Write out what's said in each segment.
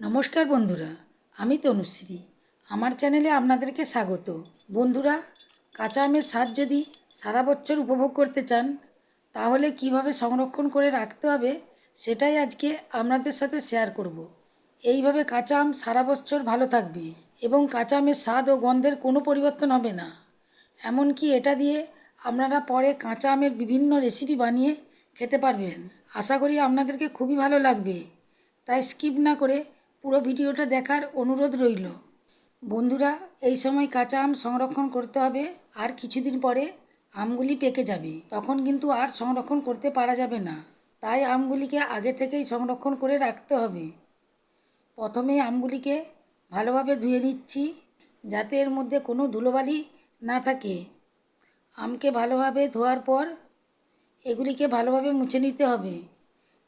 নমস্কার বন্ধুরা, আমি তনুশ্রী। আমার চ্যানেলে আপনাদেরকে স্বাগত। বন্ধুরা, কাঁচা আমের স্বাদ যদি সারা বছর উপভোগ করতে চান, তাহলে কীভাবে সংরক্ষণ করে রাখতে হবে সেটাই আজকে আপনাদের সাথে শেয়ার করব। এইভাবে কাঁচা আম সারা বছর ভালো থাকবে এবং কাঁচা আমের স্বাদ ও গন্ধের কোনো পরিবর্তন হবে না। এমনকি এটা দিয়ে আপনারা পরে কাঁচা আমের বিভিন্ন রেসিপি বানিয়ে খেতে পারবেন। আশা করি আপনাদেরকে খুবই ভালো লাগবে। তাই স্কিপ না করে পুরো ভিডিওটা দেখার অনুরোধ রইল। বন্ধুরা, এই সময় কাঁচা আম সংরক্ষণ করতে হবে। আর কিছুদিন পরে আমগুলি পেকে যাবে। তখন কিন্তু আর সংরক্ষণ করতে পারা যাবে না। তাই আমগুলিকে আগে থেকেই সংরক্ষণ করে রাখতে হবে। প্রথমে আমগুলিকে ভালোভাবে ধুয়ে নিচ্ছি, যাতে এর মধ্যে কোনো ধুলোবালি না থাকে। আমকে ভালোভাবে ধোয়ার পর এগুলিকে ভালোভাবে মুছে নিতে হবে,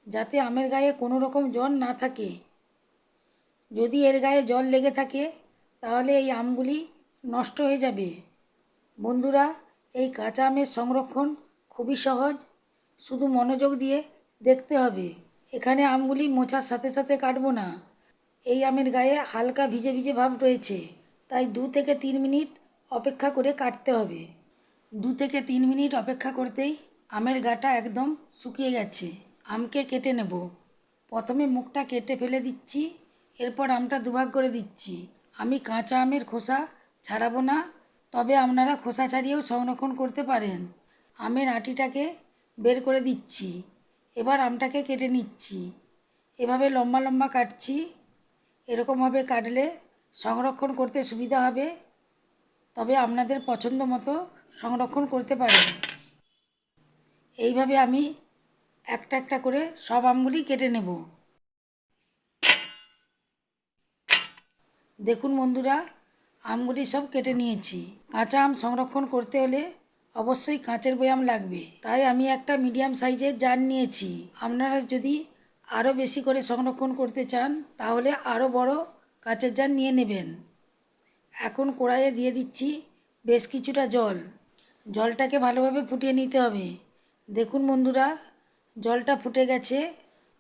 যাতে আমের গায়ে কোনো রকম জল না থাকে। যদি এর গায়ে জল লেগে থাকে, তাহলে এই আমগুলি নষ্ট হয়ে যাবে। বন্ধুরা, এই কাঁচা আমের সংরক্ষণ খুবই সহজ। শুধু মনোযোগ দিয়ে দেখতে হবে। এখানে আমগুলি মোছার সাথে সাথে কাটবো না। এই আমের গায়ে হালকা ভিজে ভিজে ভাব রয়েছে। তাই দু থেকে তিন মিনিট অপেক্ষা করে কাটতে হবে। দু থেকে তিন মিনিট অপেক্ষা করতেই আমের গাটা একদম শুকিয়ে গেছে। আমকে কেটে নেব। প্রথমে মুখটা কেটে ফেলে দিচ্ছি। এরপর আমটা দুভাগ করে দিচ্ছি। আমি কাঁচা আমের খোসা ছাড়াবো না, তবে আপনারা খোসা ছাড়িয়েও সংরক্ষণ করতে পারেন। আমের আটিটাকে বের করে দিচ্ছি। এবার আমটাকে কেটে নিচ্ছি। এভাবে লম্বা লম্বা কাটছি। এরকমভাবে কাটলে সংরক্ষণ করতে সুবিধা হবে। তবে আপনাদের পছন্দ মতো সংরক্ষণ করতে পারেন। এইভাবে আমি একটা একটা করে সব আমগুলি কেটে নেব। দেখুন বন্ধুরা, আমগুলি সব কেটে নিয়েছি। কাঁচা আম সংরক্ষণ করতে হলে অবশ্যই কাঁচের বয়াম লাগবে। তাই আমি একটা মিডিয়াম সাইজের জার নিয়েছি। আপনারা যদি আরও বেশি করে সংরক্ষণ করতে চান, তাহলে আরও বড় কাঁচের জার নিয়ে নেবেন। এখন কড়াইয়ে দিয়ে দিচ্ছি বেশ কিছুটা জল। জলটাকে ভালোভাবে ফুটিয়ে নিতে হবে। দেখুন বন্ধুরা, জলটা ফুটে গেছে।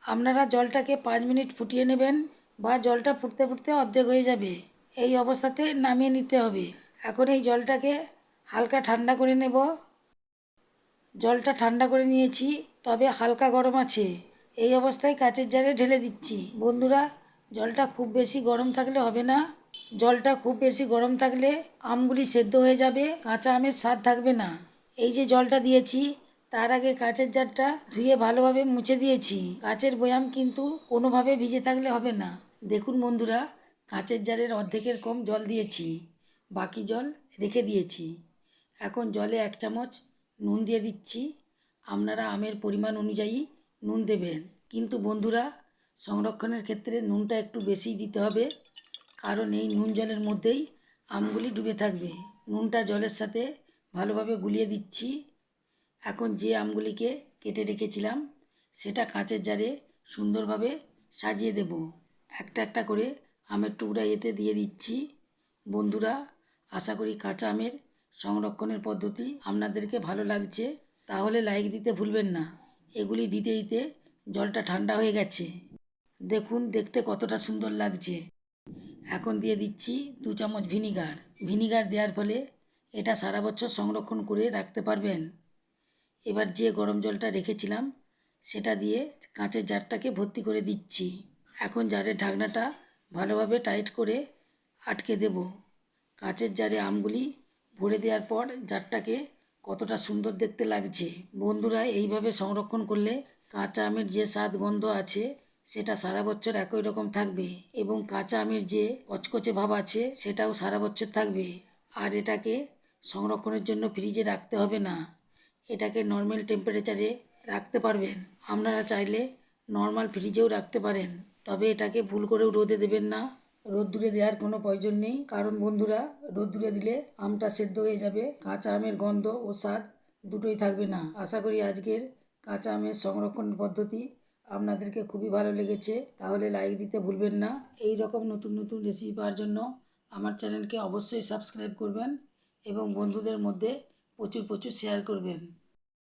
আপনারা জলটাকে পাঁচ মিনিট ফুটিয়ে নেবেন। বা জলটা ফুটতে ফুটতে অর্ধেক হয়ে যাবে। এই অবস্থাতে নামিয়ে নিতে হবে। এখন এই জলটাকে হালকা ঠান্ডা করে নেব। জলটা ঠান্ডা করে নিয়েছি, তবে হালকা গরম আছে। এই অবস্থায় কাচের জারে ঢেলে দিচ্ছি। বন্ধুরা, জলটা খুব বেশি গরম থাকলে হবে না। জলটা খুব বেশি গরম থাকলে আমগুলি সেদ্ধ হয়ে যাবে, কাঁচা আমের স্বাদ থাকবে না। এই যে জলটা দিয়েছি, তার আগে কাঁচের জারটা ধুয়ে ভালোভাবে মুছে দিয়েছি। কাঁচের বয়াম কিন্তু কোনোভাবে ভিজে থাকলে হবে না। দেখুন বন্ধুরা, কাঁচের জারের অর্ধেকের কম জল দিয়েছি, বাকি জল রেখে দিয়েছি। এখন জলে এক চামচ নুন দিয়ে দিচ্ছি। আপনারা আমের পরিমাণ অনুযায়ী নুন দেবেন। কিন্তু বন্ধুরা, সংরক্ষণের ক্ষেত্রে নুনটা একটু বেশি দিতে হবে, কারণ এই নুন জলের মধ্যেই আমগুলি ডুবে থাকবে। নুনটা জলের সাথে ভালোভাবে গুলিয়ে দিচ্ছি। এখন যে আমগুলিকে কেটে রেখেছিলাম, সেটা কাঁচের জারে সুন্দরভাবে সাজিয়ে দেব। একটা একটা করে আমের টুকরা এতে দিয়ে দিচ্ছি। বন্ধুরা, আশা করি কাঁচা আমের সংরক্ষণের পদ্ধতি আপনাদেরকে ভালো লাগছে। তাহলে লাইক দিতে ভুলবেন না। এগুলি দিতে দিতে জলটা ঠান্ডা হয়ে গেছে। দেখুন, দেখতে কতটা সুন্দর লাগছে। এখন দিয়ে দিচ্ছি দু চামচ ভিনিগার। ভিনিগার দেওয়ার ফলে এটা সারা বছর সংরক্ষণ করে রাখতে পারবেন। এবার যে গরম জলটা রেখেছিলাম, সেটা দিয়ে কাঁচের জারটাকে ভর্তি করে দিচ্ছি। এখন জারের ঢাকনাটা ভালোভাবে টাইট করে আটকে দেব। কাঁচের জারে আমগুলি ভরে দেওয়ার পর জারটাকে কতটা সুন্দর দেখতে লাগছে। বন্ধুরা, এইভাবে সংরক্ষণ করলে কাঁচা আমের যে স্বাদ গন্ধ আছে, সেটা সারা বছর একই রকম থাকবে এবং কাঁচা আমের যে কচকচে ভাব আছে, সেটাও সারা বছর থাকবে। আর এটাকে সংরক্ষণের জন্য ফ্রিজে রাখতে হবে না। এটাকে নর্মাল টেম্পারেচারে রাখতে পারবেন। আপনারা চাইলে নর্মাল ফ্রিজেও রাখতে পারেন। তবে এটাকে ভুল করেও রোদে দেবেন না। রোদ্দুরে দেওয়ার কোনো প্রয়োজন নেই। কারণ বন্ধুরা, রোদ্দুরে দিলে আমটা সেদ্ধ হয়ে যাবে। কাঁচা আমের গন্ধ ও স্বাদ দুটোই থাকবে না। আশা করি আজকের কাঁচা আমের সংরক্ষণ পদ্ধতি আপনাদেরকে খুবই ভালো লেগেছে। তাহলে লাইক দিতে ভুলবেন না। এই রকম নতুন নতুন রেসিপি পাওয়ার জন্য আমার চ্যানেলকে অবশ্যই সাবস্ক্রাইব করবেন এবং বন্ধুদের মধ্যে প্রচুর প্রচুর শেয়ার করবেন।